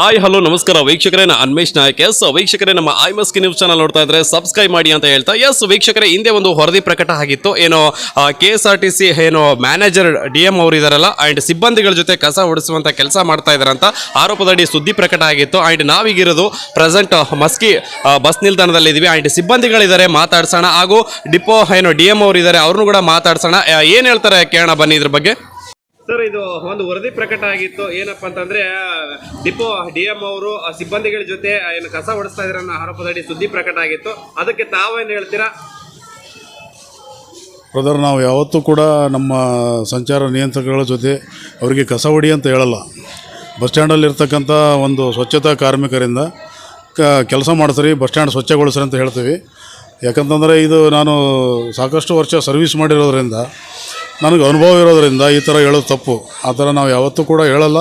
Hi, hello, ನಮಸ್ಕಾರ ವೀಕ್ಷಕರೇ, ನಾ ಅನ್ಮೇಶ್ ನಾಯಕ್. ಎಸ್ ವೀಕ್ಷಕರೇ, ನಮ್ಮ ಐ ಮಸ್ಕಿ ನ್ಯೂಸ್ ಚಾನಲ್ ನೋಡ್ತಾ ಇದ್ರೆ ಸಬ್ಸ್ಕ್ರೈಬ್ ಮಾಡಿ ಅಂತ ಹೇಳ್ತಾ. ಎಸ್ ವೀಕ್ಷಕರೇ, ಹಿಂದೆ ಒಂದು ವರದಿ ಪ್ರಕಟ ಆಗಿತ್ತು. ಏನೋ K S R T C ಏನೋ ಮ್ಯಾನೇಜರ್ ಡಿ ಎಂ ಅವರು ಇದಾರಲ್ಲ ಆ್ಯಂಡ್ ಸಿಬ್ಬಂದಿಗಳ ಜೊತೆ ಕಸ ಹೊಡಿಸುವಂಥ ಕೆಲಸ ಮಾಡ್ತಾ ಇದಾರೆ ಅಂತ ಆರೋಪದಡಿ ಸುದ್ದಿ ಪ್ರಕಟ ಆಗಿತ್ತು. ಆ್ಯಂಡ್ ನಾವೀಗಿರೋದು ಪ್ರೆಸೆಂಟ್ ಮಸ್ಕಿ ಬಸ್ ನಿಲ್ದಾಣದಲ್ಲಿ ಇದೀವಿ. ಆ್ಯಂಡ್ ಸಿಬ್ಬಂದಿಗಳಿದ್ದಾರೆ ಮಾತಾಡ್ಸೋಣ. ಹಾಗೂ ಡಿಪೋ ಏನೋ ಡಿ ಎಂ ಅವರು ಇದ್ದಾರೆ ಅವ್ರನ್ನೂ ಕೂಡ ಮಾತಾಡ್ಸೋಣ. ಏನ್ ಹೇಳ್ತಾರೆ ಕೇಳೋಣ ಬನ್ನಿ ಇದ್ರ ಬಗ್ಗೆ. ಸರ್, ಇದು ಒಂದು ವರದಿ ಪ್ರಕಟ ಆಗಿತ್ತು. ಏನಪ್ಪ ಅಂತಂದ್ರೆ ಡಿಪೋ ಡಿ ಎಂ ಅವರು ಸಿಬ್ಬಂದಿಗಳ ಜೊತೆ ಏನು ಕಸ ಹೊಡಿಸ್ತಾ ಇದ್ರ ಆರೋಪದಡಿ ಸುದ್ದಿ ಪ್ರಕಟ ಆಗಿತ್ತು. ಅದಕ್ಕೆ ತಾವೇನು ಹೇಳ್ತೀರಾ? ಬ್ರದರ್, ನಾವು ಯಾವತ್ತೂ ಕೂಡ ನಮ್ಮ ಸಂಚಾರ ನಿಯಂತ್ರಕಗಳ ಜೊತೆ ಅವರಿಗೆ ಕಸ ಹೊಡಿ ಅಂತ ಹೇಳಲ್ಲ. ಬಸ್ ಸ್ಟ್ಯಾಂಡಲ್ಲಿರ್ತಕ್ಕಂಥ ಒಂದು ಸ್ವಚ್ಛತಾ ಕಾರ್ಮಿಕರಿಂದ ಕ, ಕೆಲಸ ಮಾಡಿಸ್ರಿ, ಬಸ್ ಸ್ಟ್ಯಾಂಡ್ ಸ್ವಚ್ಛಗೊಳಿಸ್ರಿ ಅಂತ ಹೇಳ್ತೀವಿ. ಯಾಕಂತಂದರೆ ಇದು ನಾನು ಸಾಕಷ್ಟು ವರ್ಷ ಸರ್ವಿಸ್ ಮಾಡಿರೋದ್ರಿಂದ ನನಗೆ ಅನುಭವ ಇರೋದರಿಂದ ಈ ಥರ ಹೇಳೋದು ತಪ್ಪು. ಆ ಥರ ನಾವು ಯಾವತ್ತೂ ಕೂಡ ಹೇಳಲ್ಲ,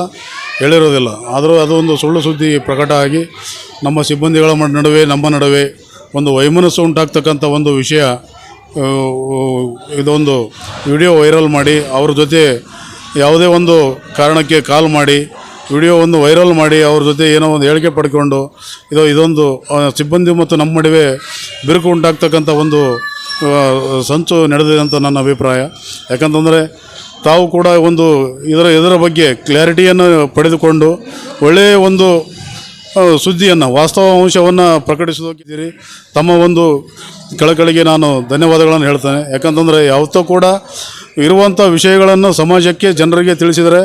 ಹೇಳಿರೋದಿಲ್ಲ. ಆದರೂ ಅದು ಒಂದು ಸುಳ್ಳು ಸುದ್ದಿ ಪ್ರಕಟ ಆಗಿ ನಮ್ಮ ಸಿಬ್ಬಂದಿಗಳ ನಡುವೆ, ನಮ್ಮ ನಡುವೆ ಒಂದು ವೈಮನಸ್ಸು ಉಂಟಾಗ್ತಕ್ಕಂಥ ಒಂದು ವಿಷಯ ಇದೊಂದು ವಿಡಿಯೋ ವೈರಲ್ ಮಾಡಿ, ಅವ್ರ ಜೊತೆ ಯಾವುದೇ ಒಂದು ಕಾರಣಕ್ಕೆ ಕಾಲ್ ಮಾಡಿ, ವಿಡಿಯೋ ಒಂದು ವೈರಲ್ ಮಾಡಿ, ಅವ್ರ ಜೊತೆ ಏನೋ ಒಂದು ಹೇಳಿಕೆ ಪಡ್ಕೊಂಡು, ಇದು, ಇದೊಂದು ಸಿಬ್ಬಂದಿ ಮತ್ತು ನಮ್ಮ ನಡುವೆ ಬಿರುಕು ಉಂಟಾಗ್ತಕ್ಕಂಥ ಒಂದು ಸಂಚು ನಡೆದಿದೆ ಅಂತ ನನ್ನ ಅಭಿಪ್ರಾಯ. ಯಾಕಂತಂದರೆ ತಾವು ಕೂಡ ಒಂದು ಇದರ ಇದರ ಬಗ್ಗೆ ಕ್ಲಾರಿಟಿಯನ್ನು ಪಡೆದುಕೊಂಡು ಒಳ್ಳೆಯ ಒಂದು ಸುದ್ದಿಯನ್ನು, ವಾಸ್ತವ ಅಂಶವನ್ನು ಪ್ರಕಟಿಸೋದಕ್ಕಿದ್ದೀರಿ ತಮ್ಮ ಒಂದು ಕಳಕಳಿಗೆ ನಾನು ಧನ್ಯವಾದಗಳನ್ನು ಹೇಳ್ತೇನೆ. ಯಾಕಂತಂದರೆ ಯಾವತ್ತೂ ಕೂಡ ಇರುವಂಥ ವಿಷಯಗಳನ್ನು ಸಮಾಜಕ್ಕೆ ಜನರಿಗೆ ತಿಳಿಸಿದರೆ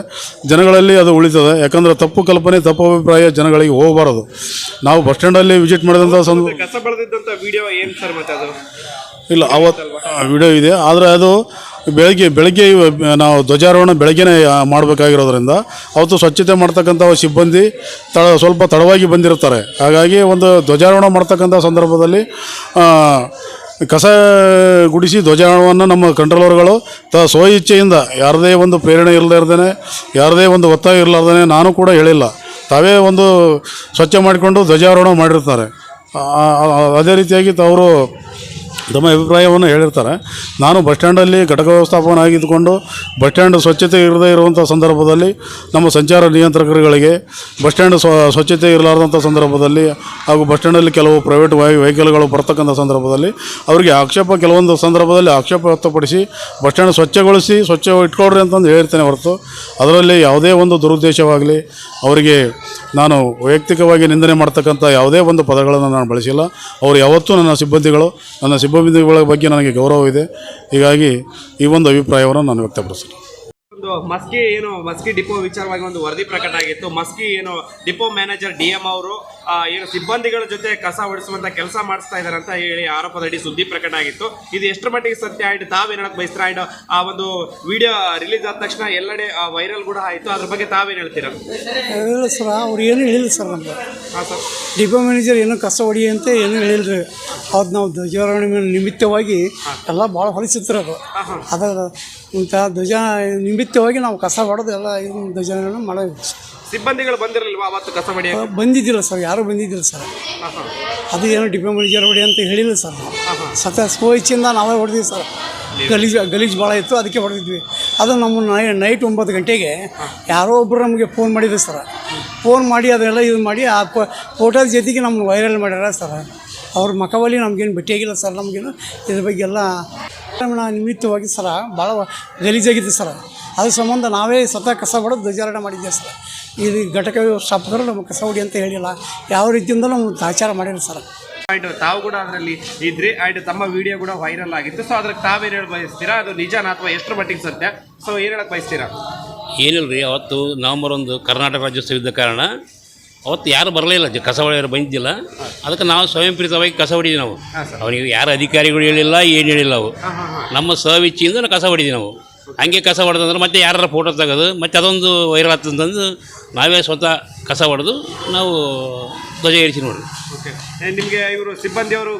ಜನಗಳಲ್ಲಿ ಅದು ಉಳಿತದೆ. ಯಾಕಂದರೆ ತಪ್ಪು ಕಲ್ಪನೆ, ತಪ್ಪು ಅಭಿಪ್ರಾಯ ಜನಗಳಿಗೆ ಹೋಗಬಾರದು. ನಾವು ಬಸ್ ಸ್ಟ್ಯಾಂಡಲ್ಲಿ ವಿಸಿಟ್ ಮಾಡಿದಂಥ ಸಂದ ಇಲ್ಲ ಅವತ್ತು ವಿಡಿಯೋ ಇದೆ. ಆದರೆ ಅದು ಬೆಳಗ್ಗೆ ಬೆಳಗ್ಗೆ ನಾವು ಧ್ವಜಾರೋಹಣ ಬೆಳಗ್ಗೆನೇ ಮಾಡಬೇಕಾಗಿರೋದ್ರಿಂದ ಅವತ್ತು ಸ್ವಚ್ಛತೆ ಮಾಡ್ತಕ್ಕಂಥ ಸಿಬ್ಬಂದಿ ತಳ, ಸ್ವಲ್ಪ ತಡವಾಗಿ ಬಂದಿರ್ತಾರೆ ಹಾಗಾಗಿ ಒಂದು ಧ್ವಜಾರೋಹಣ ಮಾಡ್ತಕ್ಕಂಥ ಸಂದರ್ಭದಲ್ಲಿ ಕಸ ಗುಡಿಸಿ ಧ್ವಜಾರೋಹಣವನ್ನು ನಮ್ಮ ಕಂಟ್ರೋಲರ್ಗಳು ತ ಸ್ವ ಇಚ್ಛೆಯಿಂದ ಯಾರದೇ ಒಂದು ಪ್ರೇರಣೆ ಇಲ್ಲದೇ ಯಾರದೇ ಒಂದು ಒತ್ತಾಯ ಇರಲಾರ್ದೇ ನಾನು ಕೂಡ ಹೇಳಿಲ್ಲ. ತಾವೇ ಒಂದು ಸ್ವಚ್ಛ ಮಾಡಿಕೊಂಡು ಧ್ವಜಾರೋಹಣ ಮಾಡಿರ್ತಾರೆ. ಅದೇ ರೀತಿಯಾಗಿ ಅವರು ತಮ್ಮ ಅಭಿಪ್ರಾಯವನ್ನು ಹೇಳಿರ್ತಾರೆ. ನಾನು ಬಸ್ ಸ್ಟ್ಯಾಂಡಲ್ಲಿ ಘಟಕ ವ್ಯವಸ್ಥಾಪನ ಆಗಿದ್ದುಕೊಂಡು ಬಸ್ ಸ್ಟ್ಯಾಂಡ್ ಸ್ವಚ್ಛತೆ ಇರದೇ ಇರುವಂಥ ಸಂದರ್ಭದಲ್ಲಿ, ನಮ್ಮ ಸಂಚಾರ ನಿಯಂತ್ರಕರುಗಳಿಗೆ ಬಸ್ ಸ್ಟ್ಯಾಂಡ್ ಸ್ವ, ಸ್ವಚ್ಛತೆ ಇರಲಾರದಂಥ ಸಂದರ್ಭದಲ್ಲಿ ಹಾಗೂ ಬಸ್ ಸ್ಟ್ಯಾಂಡಲ್ಲಿ ಕೆಲವು ಪ್ರೈವೇಟ್ ವೆಹಿಕಲ್ಗಳು ಬರ್ತಕ್ಕಂಥ ಸಂದರ್ಭದಲ್ಲಿ ಅವರಿಗೆ ಆಕ್ಷೇಪ, ಕೆಲವೊಂದು ಸಂದರ್ಭದಲ್ಲಿ ಆಕ್ಷೇಪ ವ್ಯಕ್ತಪಡಿಸಿ ಬಸ್ ಸ್ಟ್ಯಾಂಡ್ ಸ್ವಚ್ಛಗೊಳಿಸಿ, ಸ್ವಚ್ಛ ಇಟ್ಕೊಳ್ರಿ ಅಂತಂದು ಹೇಳ್ತೇನೆ ಹೊರತು ಅದರಲ್ಲಿ ಯಾವುದೇ ಒಂದು ದುರುದ್ದೇಶವಾಗಲಿ, ಅವರಿಗೆ ನಾನು ವೈಯಕ್ತಿಕವಾಗಿ ನಿಂದನೆ ಮಾಡ್ತಕ್ಕಂಥ ಯಾವುದೇ ಒಂದು ಪದಗಳನ್ನು ನಾನು ಬಳಸಿಲ್ಲ. ಅವರು ಯಾವತ್ತೂ ನನ್ನ ಸಿಬ್ಬಂದಿಗಳು, ನನ್ನ ಸಿಬ್ಬಂದಿಗಳ ಬಗ್ಗೆ ನನಗೆ ಗೌರವವಿದೆ. ಹೀಗಾಗಿ ಈ ಒಂದು ಅಭಿಪ್ರಾಯವನ್ನು ನಾನು ವ್ಯಕ್ತಪಡಿಸ್ತೀನಿ ಒಂದು ಮಸ್ಕಿ ಏನು ಮಸ್ಕಿ ಡಿಪೋ ವಿಚಾರವಾಗಿ ಒಂದು ವರದಿ ಪ್ರಕಟ ಆಗಿತ್ತು. ಮಸ್ಕಿ ಏನು ಡಿಪೋ ಮ್ಯಾನೇಜರ್ ಡಿ ಎಂ ಅವರು ಏನು ಸಿಬ್ಬಂದಿಗಳ ಜೊತೆ ಕಸ ಹೊಡಿಸುವಂತ ಕೆಲಸ ಮಾಡಿಸ್ತಾ ಇದ್ದಾರೆ ಅಂತ ಹೇಳಿ ಆರೋಪದಡಿ ಸುದ್ದಿ ಪ್ರಕಟ ಆಗಿತ್ತು. ಇದು ಎಷ್ಟರ ಮಟ್ಟಿಗೆ ಸತ್ಯ ಆಯ್ತು? ತಾವೇನ್ ಹೇಳಕ್ ಬಯಸ್ತಾ ಆಯ್ತು ಆ ಒಂದು ವಿಡಿಯೋ ರಿಲೀಸ್ ಆದ ತಕ್ಷಣ ಎಲ್ಲೆಡೆ ವೈರಲ್ ಕೂಡ ಆಯ್ತು. ಅದ್ರ ಬಗ್ಗೆ ತಾವೇನು ಹೇಳ್ತೀರಾ? ಹೇಳಿಲ್ಲ ಸರ್ ಅವ್ರು ಏನು ಹೇಳಿಲ್ಲ ಸರ್ ನಮ್ಗೆ. ಹಾಂ ಸರ್. ಡಿಪೋ ಮ್ಯಾನೇಜರ್ ಏನು ಕಸ ಹೊಡಿ ಅಂತ ಏನು ಹೇಳಿಲ್ರಿ. ಅವ್ರು ನಾವು ಧ್ವಜಾರೋಹಣೆ ನಿಮಿತ್ತವಾಗಿ ಎಲ್ಲ ಭಾಳ ಹೊಲಿಸಿದ್ರು ಅದು ಅದರ ಇಂಥ ನಿಮಿತ್ತವಾಗಿ ನಾವು ಕಸ ಹೊಡೆದು ಎಲ್ಲ ಐದು ಧ್ವಜಾರೋಹಣ ಮಾಡಿದ್ವಿ ಸಿಬ್ಬಂದಿಗಳು ಬಂದಿರಲಿಲ್ವಾ ಅವತ್ತು ಕಸ ಬಂದಿದ್ದಿಲ್ಲ ಸರ್ ಯಾರೂ ಬಂದಿದ್ದಿಲ್ಲ ಸರ್. ಅದು ಏನೋ ಡಿಪೋ ಮ್ಯಾನೇಜರ್ ಹೊಡಿ ಅಂತ ಹೇಳಿಲ್ಲ ಸರ್ ನಾವು. ಸತ ಇಚ್ಛೆಯಿಂದ ನಾವೇ ಹೊಡೆದಿವಿ ಸರ್. ಗಲೀಜು ಗಲೀಜು ಭಾಳ ಇತ್ತು ಅದಕ್ಕೆ ಹೊಡೆದಿದ್ವಿ. ಅದು ನಮ್ಮ ನೈ ನೈಟ್ ಒಂಬತ್ತು ಗಂಟೆಗೆ ಯಾರೋ ಒಬ್ಬರು ನಮಗೆ ಫೋನ್ ಮಾಡಿದ್ರು ಸರ್. ಫೋನ್ ಮಾಡಿ ಅದೆಲ್ಲ ಇದು ಮಾಡಿ ಆ ಫೋಟೋದ ಜೊತೆಗೆ ನಮ್ಮನ್ನು ವೈರಲ್ ಮಾಡ್ಯಾರ ಸರ್. ಅವ್ರ ಮಖವಲ್ಲಿ ನಮಗೇನು ಭೇಟಿಯಾಗಿಲ್ಲ ಸರ್ ನಮಗೇನು ಇದ್ರ ಬಗ್ಗೆ ಎಲ್ಲ ನಿಮಿತ್ತವಾಗಿ ಸರ ಭಾಳ ಗಲೀಜಾಗಿತ್ತು ಸರ್. ಅದ್ರ ಸಂಬಂಧ ನಾವೇ ಸ್ವತಃ ಕಸ ಹೊಡೆದು ಧ್ವಜಾರೋಹಣ ಮಾಡಿದ್ದೇವೆ ಸರ್. ಇದು ಘಟಕ ವ್ಯವಸ್ಥಾಪಕರು ನಮ್ಮ ಕಸ ಹೊಡಿ ಅಂತ ಹೇಳಿಲ್ಲ. ಯಾವ ರೀತಿಯಿಂದ ನಾವು ಆಚಾರ ಮಾಡಿಲ್ಲ ಸರ್. ಆಯ್ತು ತಾವು ಕೂಡ ಅದರಲ್ಲಿ ಇದ್ರಿ. ಆಯ್ತು ತಮ್ಮ ವಿಡಿಯೋ ಕೂಡ ವೈರಲ್ ಆಗಿತ್ತು. ಸೊ ಅದ್ರಲ್ಲಿ ತಾವೇನು ಹೇಳಿ ಬಯಸ್ತೀರಾ? ಅದು ನಿಜಾನ ಅಥವಾ ಎಷ್ಟರ ಮಟ್ಟಿಗೆ ಸತ್ಯ? ಸೊ ಏನು ಹೇಳಕ್ಕೆ ಬಯಸ್ತೀರಾ? ಏನಿಲ್ಲ ರೀ ಅವತ್ತು ನವಂಬರ್ ಒಂದು ಕರ್ನಾಟಕ ರಾಜ್ಯೋತ್ಸವ ಇದ್ದ ಕಾರಣ ಅವತ್ತು ಯಾರು ಬರಲಿಲ್ಲ ಇಲ್ಲ. ಕಸ ಹೊಡೆಯವರು ಬಂದಿದ್ದಿಲ್ಲ. ಅದಕ್ಕೆ ನಾವು ಸ್ವಯಂ ಪ್ರೇರಿತವಾಗಿ ಕಸ ಹೊಡಿದ್ವಿ ನಾವು. ಅವನಿಗೆ ಯಾರು ಅಧಿಕಾರಿಗಳು ಹೇಳಿಲ್ಲ ಏನು ಹೇಳಿಲ್ಲ ಅವು. ನಮ್ಮ ನಾವು ಕಸ ಹೊಡಿದ್ವಿ ನಾವು. ಹಂಗೆ ಕಸ ಹೊಡೆದಂದ್ರೆ ಮತ್ತೆ ಯಾರು ಫೋಟೋ ತೆಗೆದು ಮತ್ತೆ ಅದೊಂದು ವೈರಲ್ ಆಗ್ತದಂದು ನಾವೇ ಸ್ವತಃ ಕಸ ಹೊಡೆದು ನಾವು ಧ್ವಜ ಏರಿಸಿ ನೋಡ್ರಿ ಓಕೆ ನಿಮಗೆ ಇವರು ಸಿಬ್ಬಂದಿಯವರು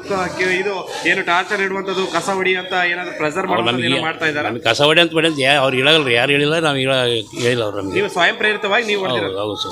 ಇದು ಏನು ಟಾರ್ಚರ್ ಇಡುವಂಥದ್ದು ಕಸ ಹೊಡಿ ಅಂತ ಏನಾದರೂ ಪ್ರೆಸರ್ ನಮಗೆ ಮಾಡ್ತಾ ಇದ್ದಾರೆ? ನಮಗೆ ಕಸ ಹೊಡಿ ಅಂತ ಬೇಡ ಅಂತ ಯಾ ಅವ್ರು ಹೇಳಲ್ಲ ರೀ ಯಾರು ಹೇಳಿಲ್ಲ ನಾವು ಹೇಳ ಹೇಳಿಲ್ಲ ಅವ್ರು ನಮಗೆ. ನೀವು ಸ್ವಯಂ ಪ್ರೇರಿತವಾಗಿ ನೀವು ಹೌದು ಹೌದು ಸರ್.